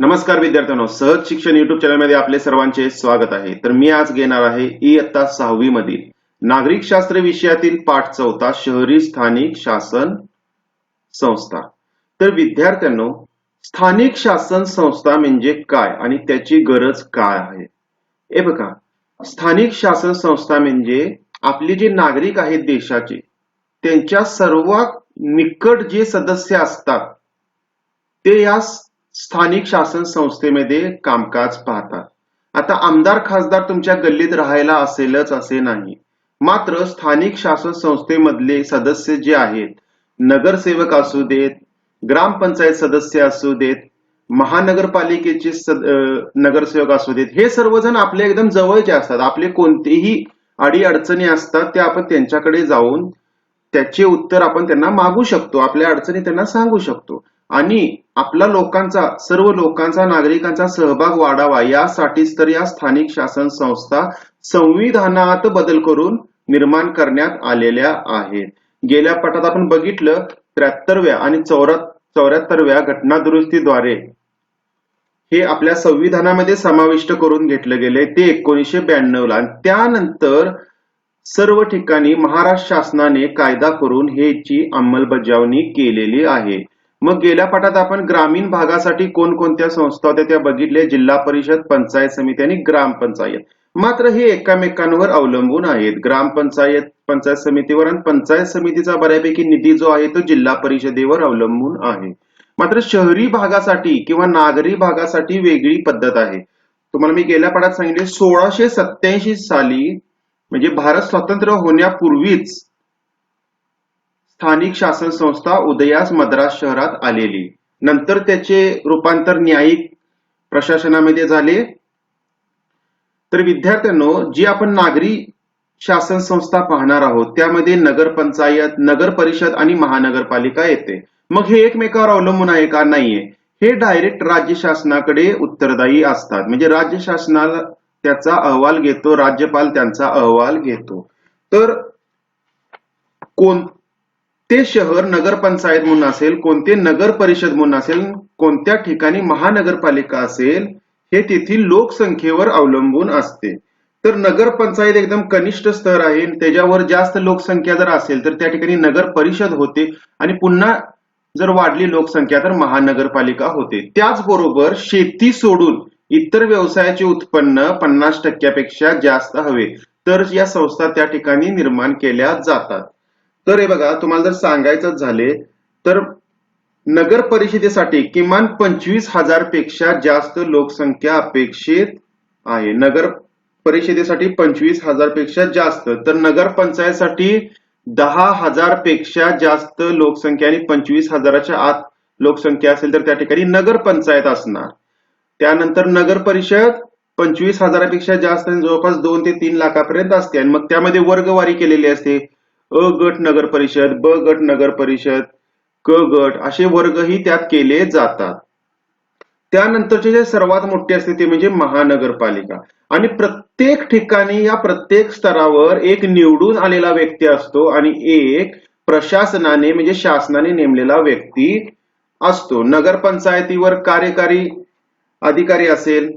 नमस्कार विद्यार्थ्यांनो सहज शिक्षण युट्यूब चॅनलमध्ये आपले सर्वांचे स्वागत आहे. तर मी आज घेणार आहे इयत्ता सहावी मधील नागरिक शास्त्र विषयातील पाठ चौथा शहरी स्थानिक शासन संस्था. तर विद्यार्थ्यांनो स्थानिक शासन संस्था म्हणजे काय आणि त्याची गरज काय आहे? हे बघा स्थानिक शासन संस्था म्हणजे आपले जे नागरिक आहेत देशाचे त्यांच्या सर्वात निकट जे सदस्य असतात ते या स्थानिक शासन संस्थेमध्ये कामकाज पाहतात. आता आमदार खासदार तुमच्या गल्लीत राहायला असेलच असे नाही. मात्र स्थानिक शासन संस्थेमधले सदस्य जे आहेत नगरसेवक असू देत ग्रामपंचायत सदस्य असू देत महानगरपालिकेचे नगरसेवक असू देत हे सर्वजण आपले एकदम जवळचे असतात. आपले कोणतेही अडी अडचणी असतात त्या आपण त्यांच्याकडे जाऊन त्याचे उत्तर आपण त्यांना मागू शकतो. आपल्या अडचणी त्यांना सांगू शकतो. आणि आपला लोकांचा सर्व लोकांचा नागरिकांचा सहभाग वाढावा. यासाठीच तर या स्थानिक शासन संस्था संविधानात बदल करून निर्माण करण्यात आलेल्या आहेत. गेल्या पटात आपण बघितलं त्र्याहत्तरव्या आणि चौऱ्या चौऱ्याहत्तरव्या घटना दुरुस्तीद्वारे हे आपल्या संविधानामध्ये समाविष्ट करून घेतलं गेले ते एकोणीसशे ब्याण्णव ला आणि त्यानंतर सर्व ठिकाणी महाराष्ट्र शासनाने कायदा करून ह्याची अंमलबजावणी केलेली आहे. मग गेल्या पाठात आपण ग्रामीण भागासाठी कोणकोणत्या संस्था होत्या त्या बघितल्या? जिल्हा परिषद पंचायत समिती आणि ग्रामपंचायत मात्र हे एकामेकांवर अवलंबून आहेत. ग्रामपंचायत पंचायत समितीवर आणि पंचायत समितीचा बऱ्यापैकी निधी जो आहे तो जिल्हा परिषदेवर अवलंबून आहे. मात्र शहरी भागासाठी किंवा नागरी भागासाठी वेगळी पद्धत आहे. तुम्हाला मी गेल्या पाठात सांगितले सोळाशे सत्याऐंशी साली म्हणजे भारत स्वतंत्र होण्यापूर्वीच स्थानिक शासन संस्था उदयास मद्रास शहरात आलेली. नंतर त्याचे रूपांतर न्यायिक प्रशासनामध्ये झाले. तर विद्यार्थ्यांनो जी आपण नागरी शासन संस्था पाहणार आहोत त्यामध्ये नगरपंचायत नगर परिषद आणि महानगरपालिका येते. मग हे एकमेकावर अवलंबून आहे का? नाहीये. हे डायरेक्ट राज्य शासनाकडे उत्तरदायी असतात. म्हणजे राज्य शासनाला त्याचा अहवाल घेतो राज्यपाल त्यांचा अहवाल घेतो. तर कोण ते शहर नगरपंचायत म्हणून असेल कोणते नगर परिषद म्हणून असेल कोणत्या ठिकाणी महानगरपालिका असेल हे तेथील लोकसंख्येवर अवलंबून असते. तर नगरपंचायत एकदम कनिष्ठ स्तर आहे त्याच्यावर जास्त लोकसंख्या जर असेल तर त्या ठिकाणी नगर परिषद होते आणि पुन्हा जर वाढली लोकसंख्या तर महानगरपालिका होते. त्याचबरोबर शेती सोडून इतर व्यवसायाचे उत्पन्न पन्नास टक्क्यापेक्षा जास्त हवे. तर या संस्था त्या ठिकाणी निर्माण केल्या जातात. तर हे बघा तुम्हाला जर सांगायचं झाले तर नगर परिषदेसाठी किमान पंचवीस हजारपेक्षा जास्त लोकसंख्या अपेक्षित आहे. नगर परिषदेसाठी पंचवीस हजारपेक्षा जास्त. तर नगर पंचायतसाठी दहा हजारपेक्षा जास्त लोकसंख्या आणि पंचवीस हजाराच्या आत लोकसंख्या असेल तर त्या ठिकाणी नगर पंचायत असणार. त्यानंतर नगर परिषद पंचवीस हजारापेक्षा जास्त जवळपास दोन ते तीन लाखापर्यंत असते. आणि मग त्यामध्ये वर्गवारी केलेली असते. अ गट नगर परिषद ब गट नगर परिषद क गट असे वर्गही त्यात केले जातात. त्यानंतरचे जे सर्वात मोठे असते ते म्हणजे महानगरपालिका. आणि प्रत्येक ठिकाणी या प्रत्येक स्तरावर एक निवडून आलेला व्यक्ती असतो आणि एक प्रशासनाने म्हणजे शासनाने नेमलेला व्यक्ती असतो. नगरपंचायतीवर कार्यकारी अधिकारी असेल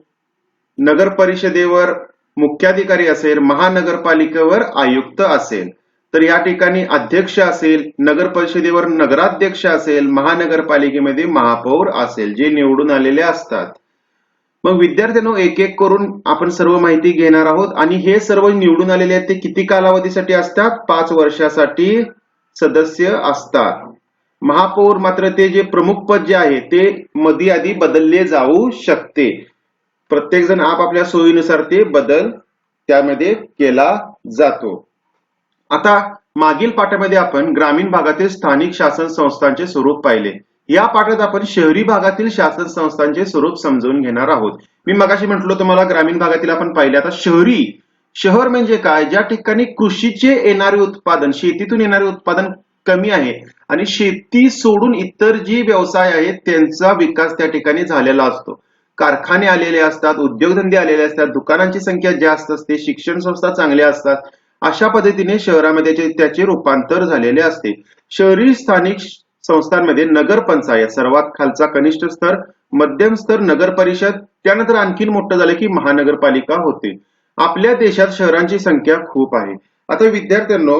नगर परिषदेवर मुख्याधिकारी असेल महानगरपालिकेवर आयुक्त असेल. तर या ठिकाणी अध्यक्ष असेल नगर परिषदेवर नगराध्यक्ष असेल महानगरपालिकेमध्ये महापौर असेल जे निवडून आलेले असतात. मग विद्यार्थ्यांनो एक एक करून आपण सर्व माहिती घेणार आहोत आणि हे सर्व निवडून आलेले आहेत ते किती कालावधीसाठी असतात? पाच वर्षासाठी सदस्य असतात. महापौर मात्र ते जे प्रमुख पद जे आहे ते मधी आधी बदलले जाऊ शकते. प्रत्येक जण आपापल्या सोयीनुसार ते बदल त्यामध्ये केला जातो. आता मागील पाठामध्ये आपण ग्रामीण भागातील स्थानिक शासन संस्थांचे स्वरूप पाहिले. या पाठात आपण शहरी भागातील शासन संस्थांचे स्वरूप समजून घेणार आहोत. मी मगाशी म्हटलो तुम्हाला ग्रामीण भागातील आपण पाहिले. आता शहरी शहर म्हणजे काय? ज्या ठिकाणी कृषीचे येणारे उत्पादन शेतीतून येणारे उत्पादन कमी आहे आणि शेती सोडून इतर जी व्यवसाय आहेत त्यांचा विकास त्या ठिकाणी झालेला असतो. कारखाने आलेले असतात उद्योगधंदे आलेले असतात दुकानांची संख्या जास्त असते शिक्षण संस्था चांगल्या असतात अशा पद्धतीने शहरामध्ये त्याचे रूपांतर झालेले असते. शहरी स्थानिक संस्थांमध्ये नगर पंचायत सर्वात खालचा कनिष्ठ स्तर मध्यम स्तर नगर परिषद त्यानंतर आणखीन मोठं झालं की महानगरपालिका होते. आपल्या देशात शहरांची संख्या खूप आहे. आता विद्यार्थ्यांनो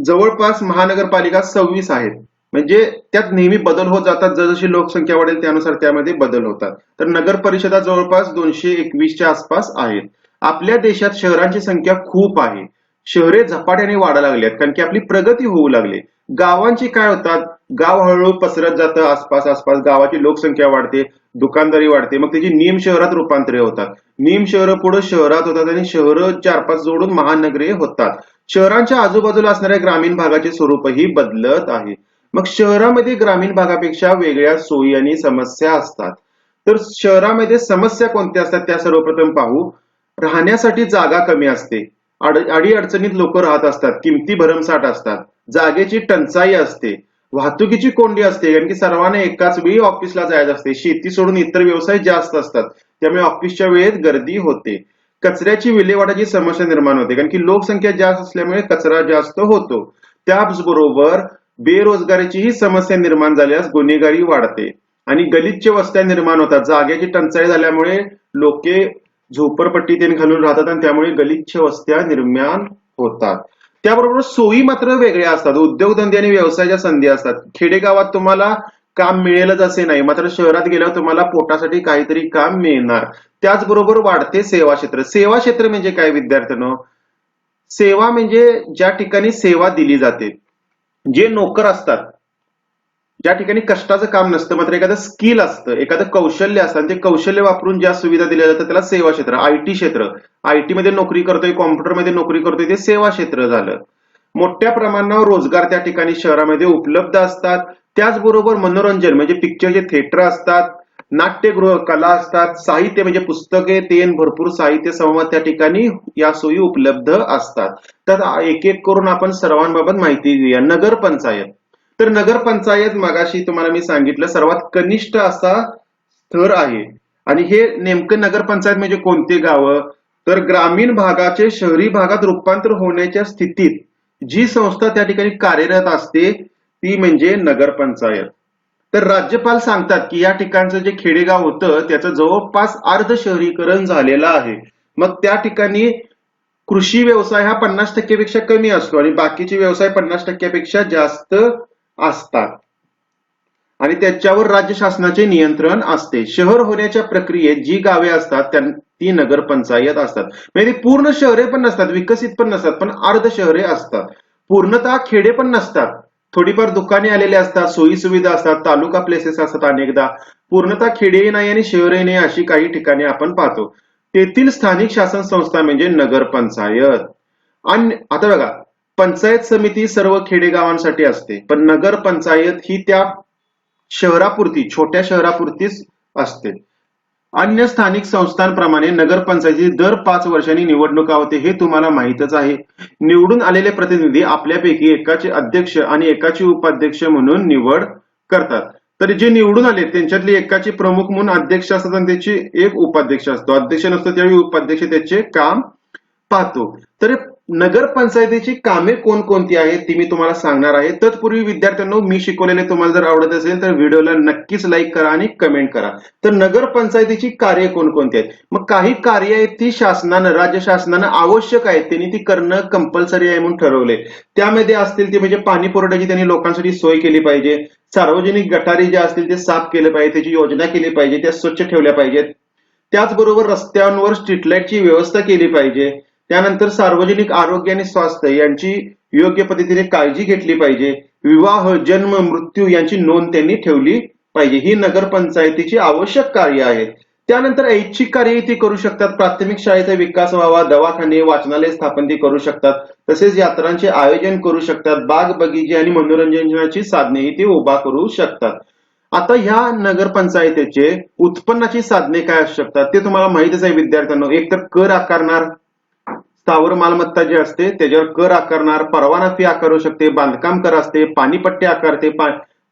जवळपास महानगरपालिका सव्वीस आहेत. म्हणजे त्यात नेहमी बदल होत जातात. जसजशी लोकसंख्या वाढेल त्यानुसार त्यामध्ये बदल होतात. तर नगर परिषदा जवळपास दोनशे एकवीसच्या आसपास आहेत. आपल्या देशात शहरांची संख्या खूप आहे. शहरे झपाट्याने वाढायला लागली आहेत कारण की आपली प्रगती होऊ लागली. गावांची काय होतात? गाव हळूहळू पसरत जातं आसपास आसपास गावाची लोकसंख्या वाढते दुकानदारी वाढते मग त्याची निम शहरात रूपांतरे होतात. निम शहरं पुढे शहरात होतात आणि शहरं चार पाच जोडून महानगरे होतात. शहरांच्या आजूबाजूला असणाऱ्या ग्रामीण भागाचे स्वरूपही बदलत आहे. मग शहरामध्ये ग्रामीण भागापेक्षा वेगळ्या सोयी आणि समस्या असतात. तर शहरामध्ये समस्या कोणत्या असतात? त्या सर्वप्रथम पाहू. राहण्यासाठी जागा कमी असते. अडीअडचणीत अडी अडचणीत लोक राहत असतात किमती भरमसाठ असतात जागेची टंचाई असते वाहतुकीची कोंडी असते कारण की सर्वांना एकाच वेळी ऑफिसला जायचं असते शेती सोडून इतर व्यवसाय जास्त असतात त्यामुळे ऑफिसच्या वेळेत गर्दी होते. कचऱ्याची विल्हेवाटाची समस्या निर्माण होते कारण की लोकसंख्या जास्त असल्यामुळे कचरा जास्त होतो. त्याचबरोबर बेरोजगारीचीही समस्या निर्माण झाल्यास गुन्हेगारी वाढते. आणि गलिच्छ वस्त्या निर्माण होतात जागेची टंचाई झाल्यामुळे लोके झोपडपट्टी ते घालून राहतात आणि त्यामुळे गलिच्छ वस्त्या निर्माण होतात. त्याबरोबर सोयी मात्र वेगळ्या असतात. उद्योगधंदे आणि व्यवसायाच्या संधी असतात. खेडेगावात तुम्हाला काम मिळेलच असे नाही. मात्र शहरात गेल्यावर तुम्हाला पोटासाठी काहीतरी काम मिळणार. त्याचबरोबर वाढते सेवा क्षेत्र. सेवा क्षेत्र म्हणजे काय विद्यार्थ्यांनो? सेवा म्हणजे ज्या ठिकाणी सेवा दिली जाते. जे नोकर असतात ज्या ठिकाणी कष्टाचं काम नसतं मात्र एखादं स्किल असतं एखादं कौशल्य असतं आणि ते कौशल्य वापरून ज्या सुविधा दिल्या जातात त्याला सेवा क्षेत्र आयटी क्षेत्र. आयटी मध्ये नोकरी करतोय कॉम्प्युटरमध्ये नोकरी करतोय ते सेवा क्षेत्र झालं. मोठ्या प्रमाणावर रोजगार त्या ठिकाणी शहरामध्ये उपलब्ध असतात. त्याचबरोबर मनोरंजन म्हणजे पिक्चरचे थिएटर असतात नाट्यगृह कला असतात साहित्य म्हणजे पुस्तके तेन भरपूर साहित्य संवाद त्या ठिकाणी या सोयी उपलब्ध असतात. तर एक एक करून आपण सर्वांबाबत माहिती घेऊया नगर पंचायत तर नगर पंचायत मगाशी तुम्हाला मी सांगितलं सर्वात कनिष्ठ असा स्तर आहे. आणि हे नेमकं नगर पंचायत म्हणजे कोणते गावं? तर ग्रामीण भागाचे शहरी भागात रूपांतर होण्याच्या स्थितीत जी संस्था त्या ठिकाणी कार्यरत असते ती म्हणजे नगर पंचायत तर राज्यपाल सांगतात की या ठिकाणचं जे खेडेगाव होतं त्याचं जवळपास अर्ध शहरीकरण झालेलं आहे. मग त्या ठिकाणी कृषी व्यवसाय हा पन्नास टक्केपेक्षा कमी असतो आणि बाकीचे व्यवसाय पन्नास टक्क्यापेक्षा जास्त असतात. आणि त्याच्यावर राज्य शासनाचे नियंत्रण असते. शहर होण्याच्या प्रक्रियेत जी गावे असतात ती नगर पंचायत असतात. म्हणजे ती पूर्ण शहरे पण नसतात विकसित पण नसतात पण अर्ध शहरे असतात. पूर्णतः खेडे पण नसतात. थोडीफार दुकाने आलेले असतात सोयी सुविधा असतात तालुका प्लेसेस असतात अनेकदा. पूर्णतः खेडेही नाही आणि शहरही नाही अशी काही ठिकाणी आपण पाहतो. तेथील स्थानिक शासन संस्था म्हणजे नगर पंचायत आणि आता बघा पंचायत समिती सर्व खेडेगावांसाठी असते पण नगर पंचायत ही त्या शहरापुरती छोट्या शहरापुरतीच असते. अन्य स्थानिक संस्थांप्रमाणे नगरपंचायती दर पाच वर्षांनी निवडणुका होते हे तुम्हाला माहीतच आहे. निवडून आलेले प्रतिनिधी आपल्यापैकी एकाचे अध्यक्ष आणि एकाचे उपाध्यक्ष म्हणून निवड करतात. तर जे निवडून आले त्यांच्यातले एकाचे प्रमुख म्हणून अध्यक्ष असतात आणि त्याचे एक उपाध्यक्ष असतो. अध्यक्ष नसतो त्यावेळी उपाध्यक्ष त्याचे काम पाहतो. तर नगरपंचायतीची कामे कोणकोणती आहेत ती मी तुम्हाला सांगणार आहे. तत्पूर्वी विद्यार्थ्यांनो मी शिकवलेले तुम्हाला जर आवडत असेल तर व्हिडिओला नक्कीच लाईक करा आणि कमेंट करा. तर नगरपंचायतीची कार्य कोणकोणती आहेत? मग काही कार्य आहेत ती शासनानं राज्य शासनानं आवश्यक आहेत. त्यांनी ती करणं कंपल्सरी आहे म्हणून ठरवले त्यामध्ये असतील ते म्हणजे पाणी पुरवठ्याची त्यांनी लोकांसाठी सोय केली पाहिजे. सार्वजनिक गटारी ज्या असतील ते साफ केले पाहिजे त्याची योजना केली पाहिजे त्या स्वच्छ ठेवल्या पाहिजेत. त्याचबरोबर रस्त्यांवर स्ट्रीटलाईटची व्यवस्था केली पाहिजे. त्यानंतर सार्वजनिक आरोग्य आणि स्वास्थ्य यांची योग्य पद्धतीने काळजी घेतली पाहिजे. विवाह जन्म मृत्यू यांची नोंद त्यांनी ठेवली पाहिजे. ही नगरपंचायतीची आवश्यक कार्य आहेत. त्यानंतर ऐच्छिक कार्य ती करू शकतात. प्राथमिक शाळेचा विकास व्हावा दवाखाने वाचनालय स्थापन ती करू शकतात. तसेच यात्रांचे आयोजन करू शकतात. बाग बगीचे आणि मनोरंजनाची साधनेही ते उभा करू शकतात. आता ह्या नगरपंचायतीचे उत्पन्नाची साधने काय असू शकतात ते तुम्हाला माहितच आहे विद्यार्थ्यांना. एक तर कर आकारणार स्थावर मालमत्ता जी असते त्याच्यावर कर आकारणार परवाना फी आकारू शकते बांधकाम कर असते पाणीपट्टी आकारते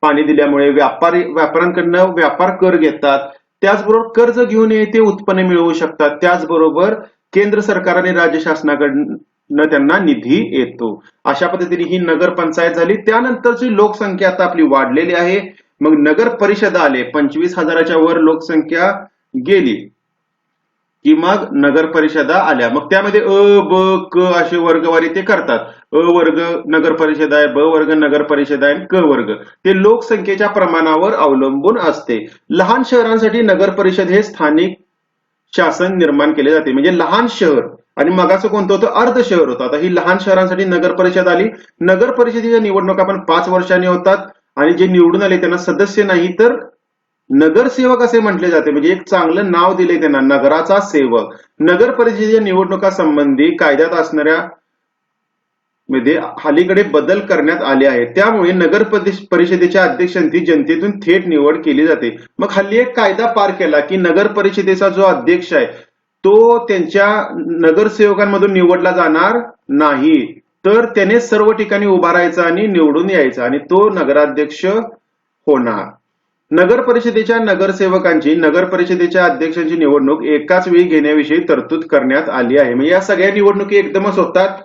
पाणी दिल्यामुळे व्यापारी व्यापाऱ्यांकडनं व्यापार कर घेतात. त्याचबरोबर कर्ज घेऊन ते उत्पन्न मिळवू शकतात. त्याचबरोबर केंद्र सरकार आणि राज्य शासनाकडनं त्यांना निधी येतो. अशा पद्धतीने ही नगर पंचायत झाली. त्यानंतरची लोकसंख्या आता आपली वाढलेली आहे. मग नगर परिषद आले पंचवीस हजाराच्या वर लोकसंख्या गेली. की मग नगर परिषदा आल्या. मग त्यामध्ये अ ब क असे वर्गवारी ते करतात. अ वर्ग नगर परिषद आहे ब वर्ग नगर परिषद आहे क वर्ग. ते लोकसंख्येच्या प्रमाणावर अवलंबून असते. लहान शहरांसाठी नगर परिषद हे स्थानिक शासन निर्माण केले जाते. म्हणजे लहान शहर. आणि मगाचं कोणतं होतं? अर्ध शहर होतं. आता ही लहान शहरांसाठी नगर परिषद आली. नगर परिषदेच्या निवडणुका पण पाच वर्षांनी होतात. आणि जे निवडून आले त्यांना सदस्य नाही तर नगरसेवक असे म्हटले जाते. म्हणजे एक चांगलं नाव दिले त्यांना. नगराचा सेवक. नगर परिषदेच्या निवडणुका संबंधी कायद्यात असणाऱ्या मध्ये अलीकडे बदल करण्यात आले आहेत. त्यामुळे नगर परिषदेच्या अध्यक्षांची जनतेतून थेट निवड केली जाते. मग हल्ली एक कायदा पार केला की नगर परिषदेचा जो अध्यक्ष आहे तो त्यांच्या नगरसेवकांमधून निवडला जाणार नाही. तर त्याने सर्व ठिकाणी उभा राहायचा आणि निवडून यायचा आणि तो नगराध्यक्ष होणार. नगर परिषदेच्या नगरसेवकांची नगर परिषदेच्या अध्यक्षांची निवडणूक एकाच वेळी घेण्याविषयी तरतूद करण्यात आली आहे. म्हणजे या सगळ्या निवडणुकी एकदमच होतात.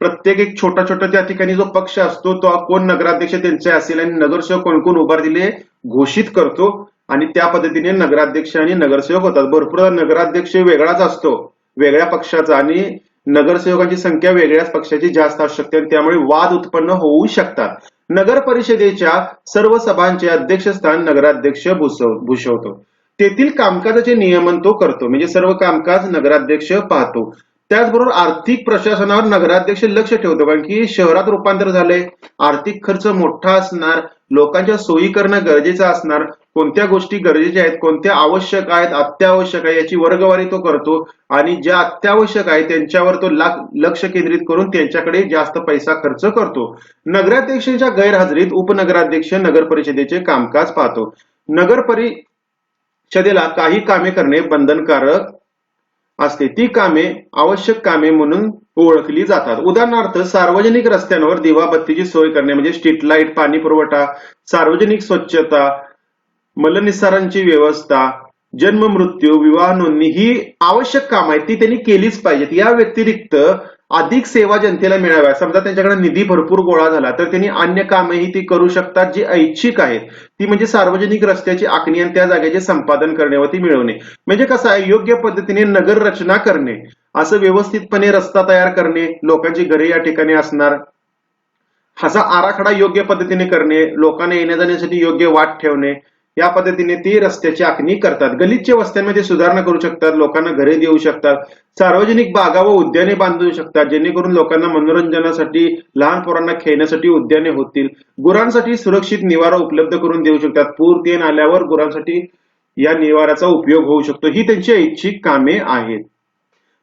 प्रत्येक एक छोटा छोटा त्या ठिकाणी जो पक्ष असतो तो कोण नगराध्यक्ष त्यांचे असेल आणि नगरसेवक कोण कोण उभार दिले घोषित करतो. आणि त्या पद्धतीने नगराध्यक्ष आणि नगरसेवक होतात. भरपूर नगराध्यक्ष वेगळाच असतो. वेगळ्या पक्षाचा आणि नगरसेवकांची संख्या वेगळ्याच पक्षाची जास्त असू शकते आणि त्यामुळे वाद उत्पन्न होऊ शकतात. नगर परिषदेच्या सर्व सभांचे अध्यक्षस्थान नगराध्यक्ष भूषवतो. तेथील कामकाजाचे नियमन तो करतो. म्हणजे सर्व कामकाज नगराध्यक्ष पाहतो. त्याचबरोबर आर्थिक प्रशासनावर नगराध्यक्ष लक्ष ठेवतो. कारण की शहरात रूपांतर झालंय. आर्थिक खर्च मोठा असणार. लोकांच्या सोयी करणं गरजेचं असणार. कोणत्या गोष्टी गरजेच्या आहेत कोणत्या आवश्यक आहेत अत्यावश्यक आहे याची वर्गवारी तो करतो आणि ज्या अत्यावश्यक आहे त्यांच्यावर तो लक्ष केंद्रित करून त्यांच्याकडे जास्त पैसा खर्च करतो. नगराध्यक्षांच्या गैरहजेरीत उपनगराध्यक्ष नगर परिषदेचे कामकाज पाहतो. नगर परिषदेला काही कामे करणे बंधनकारक असते. ती कामे आवश्यक कामे म्हणून ओळखली जातात. उदाहरणार्थ सार्वजनिक रस्त्यांवर दिवाबत्तीची सोय करणे म्हणजे स्ट्रीट लाइट पाणी पुरवठा सार्वजनिक स्वच्छता मलनिस्सारांची व्यवस्था जन्म मृत्यू विवाह नोंदणी ही आवश्यक काम आहेत. ती त्यांनी केलीच पाहिजेत. या व्यतिरिक्त अधिक सेवा जनतेला मिळाव्या समजा त्यांच्याकडे निधी भरपूर गोळा झाला तर त्यांनी अन्य कामेही ती करू शकतात जी ऐच्छिक आहेत. ती म्हणजे सार्वजनिक रस्त्याची आखणी आणि त्या जागेचे संपादन करणे व ती मिळवणे. म्हणजे कसं आहे? योग्य पद्धतीने नगर रचना करणे असं व्यवस्थितपणे रस्ता तयार करणे लोकांची घरे या ठिकाणी असणार असा आराखडा योग्य पद्धतीने करणे लोकांना येण्या जाण्यासाठी योग्य वाट ठेवणे या पद्धतीने ती रस्त्याची आखणी करतात. गलिच्छ वस्त्यांमध्ये सुधारणा करू शकतात लोकांना घरे देऊ शकतात सार्वजनिक बागा व उद्याने बांधू शकतात जेणेकरून लोकांना मनोरंजनासाठी लहान पोरांना खेळण्यासाठी उद्याने होतील. गुरांसाठी सुरक्षित निवारा उपलब्ध करून देऊ शकतात. पूर तेन आल्यावर गुरांसाठी या निवाराचा उपयोग होऊ शकतो. ही त्यांची ऐच्छिक कामे आहेत.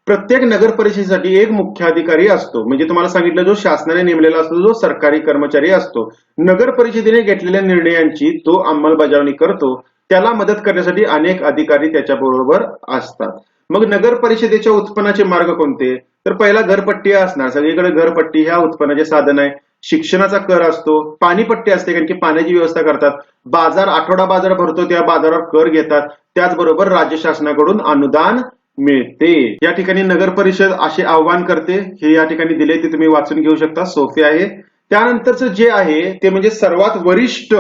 प्रत्येक नगर परिषदेसाठी एक मुख्याधिकारी असतो. म्हणजे तुम्हाला सांगितलं जो शासनाने नेमलेला असतो जो सरकारी कर्मचारी असतो. नगर परिषदेने घेतलेल्या निर्णयांची तो अंमलबजावणी करतो. त्याला मदत करण्यासाठी अनेक अधिकारी त्याच्या बरोबर असतात. मग नगर परिषदेच्या उत्पन्नाचे मार्ग कोणते? तर पहिला घरपट्टी असणार. सगळीकडे घरपट्टी ह्या उत्पन्नाचे साधन आहे. शिक्षणाचा कर असतो. पाणीपट्टी असते कारण की पाण्याची व्यवस्था करतात. बाजार आठवडा बाजार भरतो त्या बाजारावर कर घेतात. त्याचबरोबर राज्य शासनाकडून अनुदान मिळते. या ठिकाणी नगर परिषद असे आव्हान करते. हे या ठिकाणी दिले ते तुम्ही वाचून घेऊ शकता. सोपे आहे. त्यानंतरच जे आहे ते म्हणजे सर्वात वरिष्ठ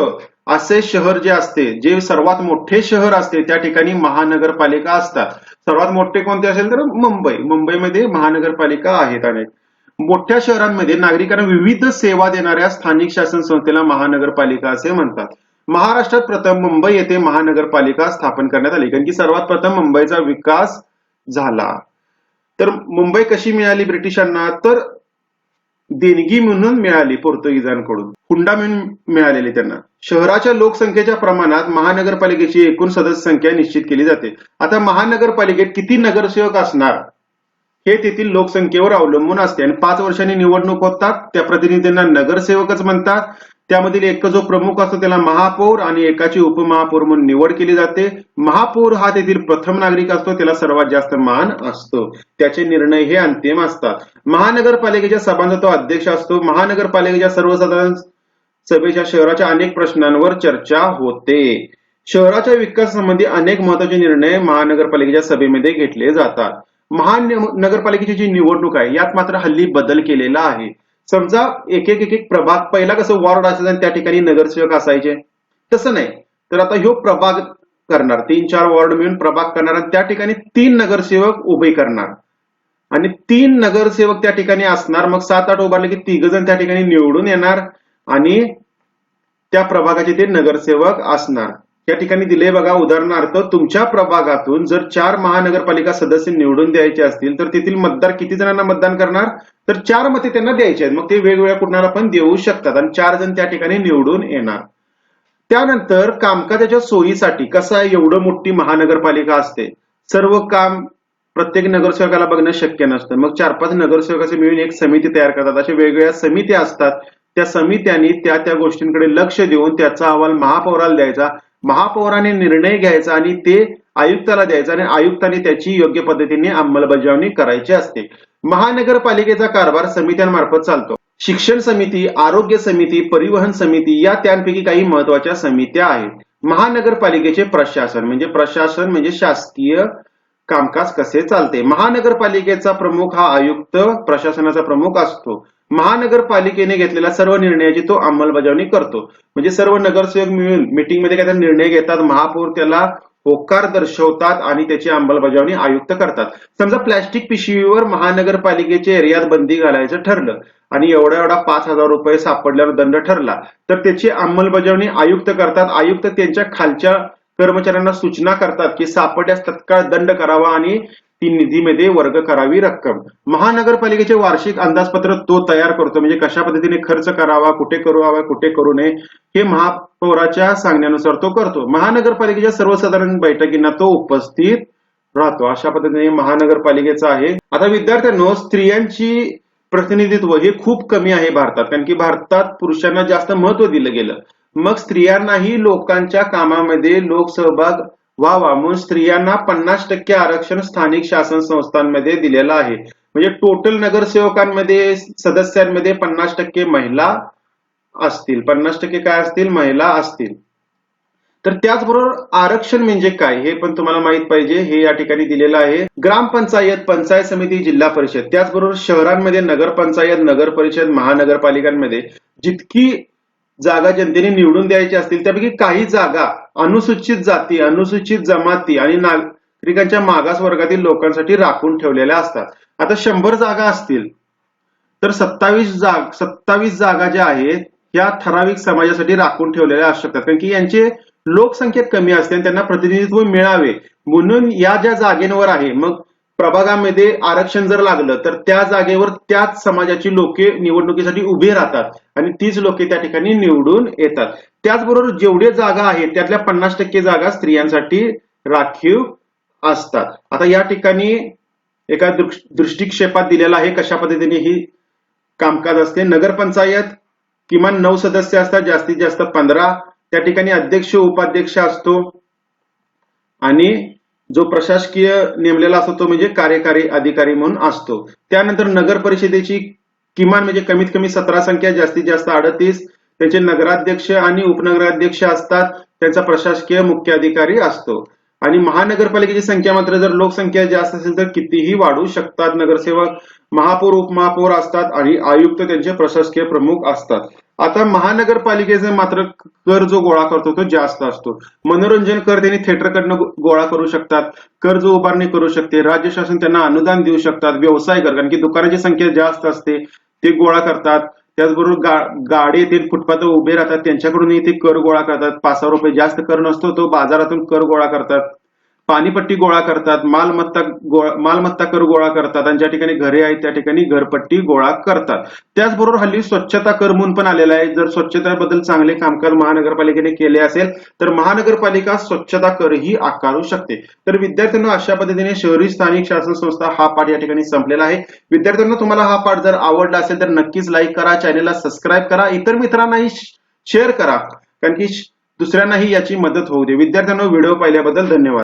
असे शहर जे असते जे सर्वात मोठे शहर असते त्या ठिकाणी महानगरपालिका असतात. सर्वात मोठे कोणते असेल तर मुंबई. मुंबईमध्ये महानगरपालिका आहेत अनेक. मोठ्या शहरांमध्ये नागरिकांना विविध सेवा देणाऱ्या स्थानिक शासन संस्थेला महानगरपालिका असे म्हणतात. महाराष्ट्रात प्रथम मुंबई येथे महानगरपालिका स्थापन करण्यात आली. कारण की सर्वात प्रथम मुंबईचा विकास झाला. तर मुंबई कशी मिळाली ब्रिटिशांना? तर देणगी म्हणून मिळाली पोर्तुगीजांकडून. हुंडा म्हणून मिळालेली त्यांना. शहराच्या लोकसंख्येच्या प्रमाणात महानगरपालिकेची एकूण सदस्य संख्या निश्चित केली जाते. आता महानगरपालिकेत किती नगरसेवक असणार? हे तेथील लोकसंख्येवर अवलंबून असते आणि पाच वर्षांनी निवडणूक होतात. त्या प्रतिनिधींना नगरसेवकच म्हणतात. त्यामधील एक जो प्रमुख असतो त्याला महापौर आणि एकाची उपमहापौर म्हणून निवड केली जाते. महापौर हा तेथील प्रथम नागरिक असतो त्याला सर्वात जास्त मान असतो. त्याचे निर्णय हे अंतिम असतात. महानगरपालिकेच्या सभांचा तो अध्यक्ष असतो. महानगरपालिकेच्या सर्वसाधारण सभेच्या शहराच्या अनेक प्रश्नांवर चर्चा होते. शहराच्या विकासासंबंधी अनेक महत्त्वाचे निर्णय महानगरपालिकेच्या सभेमध्ये घेतले जातात. महानगरपालिकेची जी निवडणूक आहे यात मात्र हल्ली बदल केलेला आहे. समजा एक एक एक एक प्रभाग पहिला कसं वॉर्ड असायचं आणि त्या ठिकाणी नगरसेवक असायचे. तसं नाही. तर आता ह्यो प्रभाग करणार. तीन चार वॉर्ड मिळून प्रभाग करणार आणि त्या ठिकाणी तीन नगरसेवक उभे करणार. आणि तीन नगरसेवक त्या ठिकाणी असणार. मग सात आठ उभारले की तिघ जण त्या ठिकाणी निवडून येणार आणि त्या प्रभागाचे ते नगरसेवक असणार. या ठिकाणी दिले बघा उदाहरणार्थ तुमच्या प्रभागातून जर चार महानगरपालिका सदस्य निवडून द्यायचे असतील तर तेथील मतदार किती जणांना मतदान करणार? तर चार मते त्यांना द्यायचे आहेत. मग ते वेगवेगळ्या कुणाला पण देऊ शकतात आणि चार जण त्या ठिकाणी निवडून येणार. त्यानंतर कामकाजाच्या सोयीसाठी कसं आहे एवढं मोठी महानगरपालिका असते? सर्व काम प्रत्येक नगरसेवकाला बघणं शक्य नसतं. मग चार पाच नगरसेवकाचे मिळून एक समिती तयार करतात. अशा वेगवेगळ्या समित्या असतात. त्या समित्यांनी त्या त्या गोष्टींकडे लक्ष देऊन त्याचा अहवाल महापौराला द्यायचा. महापौराने निर्णय घ्यायचा आणि ते आयुक्ताला द्यायचा आणि आयुक्ताने त्याची योग्य पद्धतीने अंमलबजावणी करायची असते. महानगरपालिकेचा कारभार समित्यांमार्फत चालतो. शिक्षण समिती आरोग्य समिती परिवहन समिती या त्यांपैकी काही महत्त्वाच्या समित्या आहेत. महानगरपालिकेचे प्रशासन म्हणजे प्रशासन म्हणजे शासकीय कामकाज कसे चालते? महानगरपालिकेचा प्रमुख हा आयुक्त प्रशासनाचा प्रमुख असतो. महानगरपालिकेने घेतलेल्या सर्व निर्णयाची तो अंमलबजावणी करतो. म्हणजे सर्व नगरसेवक मिळून मीटिंगमध्ये काय निर्णय घेतात महापौर त्याला होकार दर्शवतात आणि त्याची अंमलबजावणी आयुक्त करतात. समजा प्लॅस्टिक पिशवीवर महानगरपालिकेचे एरियात बंदी घालायचं ठरलं आणि एवढा एवढा पाच हजार रुपये सापडल्यावर दंड ठरला तर त्याची अंमलबजावणी आयुक्त करतात. आयुक्त त्यांच्या खालच्या कर्मचाऱ्यांना सूचना करतात की सापडल्यास तत्काळ दंड करावा आणि ती निधीमध्ये वर्ग करावी रक्कम. महानगरपालिकेचे वार्षिक अंदाजपत्र तो तयार करतो. म्हणजे कशा पद्धतीने खर्च करावा कुठे करावा कुठे करू नये हे महापौराच्या सांगण्यानुसार तो करतो. महानगरपालिकेच्या सर्वसाधारण बैठकींना तो उपस्थित राहतो. अशा पद्धतीने महानगरपालिकेचा आहे. आता विद्यार्थ्यांनो स्त्रियांची प्रतिनिधित्व हे खूप कमी आहे भारतात. कारण की भारतात पुरुषांना जास्त महत्त्व दिलं गेलं. मग स्त्रियांनाही लोकांच्या कामामध्ये लोकसहभाग व्हावा म्हणून स्त्रियांना पन्नास टक्के आरक्षण स्थानिक शासन संस्थांमध्ये दिलेलं आहे. म्हणजे टोटल नगरसेवकांमध्ये सदस्यांमध्ये पन्नास टक्के महिला असतील. पन्नास टक्के काय असतील? महिला असतील. तर त्याचबरोबर आरक्षण म्हणजे काय? हे पण तुम्हाला माहीत पाहिजे. हे या ठिकाणी दिलेलं आहे. ग्रामपंचायत पंचायत समिती जिल्हा परिषद. त्याचबरोबर शहरांमध्ये नगरपंचायत नगर परिषद महानगरपालिकांमध्ये जितकी जागा जनतेने निवडून द्यायची असतील त्यापैकी काही जागा अनुसूचित जाती अनुसूचित जमाती आणि नागरिकांच्या मागास वर्गातील लोकांसाठी राखून ठेवलेल्या असतात. आता शंभर जागा असतील तर सत्तावीस जाग सत्तावीस जागा ज्या आहेत या ठराविक समाजासाठी राखून ठेवलेल्या असू शकतात. कारण की यांचे लोकसंख्या कमी असते आणि त्यांना प्रतिनिधित्व मिळावे. म्हणून या ज्या जागेवर आहे मग प्रभागामध्ये आरक्षण जर लागलं तर त्या जागेवर त्याच समाजाची लोके निवडणुकीसाठी उभी राहतात आणि तीच लोके त्या ठिकाणी निवडून येतात. त्याचबरोबर जेवढे जागा आहेत त्यातल्या पन्नास टक्के जागा स्त्रियांसाठी राखीव असतात. आता या ठिकाणी एका दृष्टिक्षेपात दिलेला आहे कशा पद्धतीने ही कामकाज असते. नगरपंचायत किमान नऊ सदस्य असतात जास्तीत जास्त पंधरा. त्या ठिकाणी अध्यक्ष उपाध्यक्ष असतो आणि जो प्रशासकीय नेमलेला असतो तो म्हणजे कार्यकारी अधिकारी म्हणून असतो. त्यानंतर नगर परिषदेची किमान म्हणजे कमीत कमी सतरा संख्या जास्तीत जास्त अडतीस त्यांचे नगराध्यक्ष आणि उपनगराध्यक्ष असतात त्यांचा प्रशासकीय मुख्य अधिकारी असतो. आणि महानगरपालिकेची संख्या मात्र जर लोकसंख्या जास्त असेल तर कितीही वाढू शकतात नगरसेवक महापौर उपमहापौर असतात आणि आयुक्त त्यांचे प्रशासकीय प्रमुख असतात. आता महानगरपालिकेचे मात्र कर जो गोळा करतो तो जास्त असतो. मनोरंजन कर त्यांनी थिएटरकडनं गोळा करू शकतात कर्ज उभारणी करू शकते राज्य शासन त्यांना अनुदान देऊ शकतात व्यवसाय कर कारण की दुकानाची संख्या जास्त असते ते गोळा करतात. त्याचबरोबर गा गाडी येतील फुटपाथ उभे राहतात त्यांच्याकडूनही ते कर गोळा करतात. पाच सहा रुपये जास्त कर नसतो तो बाजारातून कर गोळा करतात. पाणीपट्टी गोळा करतात मालमत्ता गोळा मालमत्ता कर गोळा करतात आणि ज्या ठिकाणी घरे आहेत त्या ठिकाणी घरपट्टी गोळा करतात. त्याचबरोबर हल्ली स्वच्छता कर म्हणून पण आलेला आहे. जर स्वच्छतेबद्दल चांगले कामकाज महानगरपालिकेने केले असेल तर महानगरपालिका स्वच्छता करही आकारू शकते. तर विद्यार्थ्यांना अशा पद्धतीने शहरी स्थानिक शासन संस्था हा पाठ या ठिकाणी संपलेला आहे. विद्यार्थ्यांना तुम्हाला हा पाठ जर आवडला असेल तर नक्कीच लाईक करा चॅनेलला सबस्क्राईब करा. इतर मित्रांनाही शेअर करा कारण की दुसऱ्यांनाही याची मदत होऊ दे. विद्यार्थ्यांना व्हिडिओ पाहिल्याबद्दल धन्यवाद.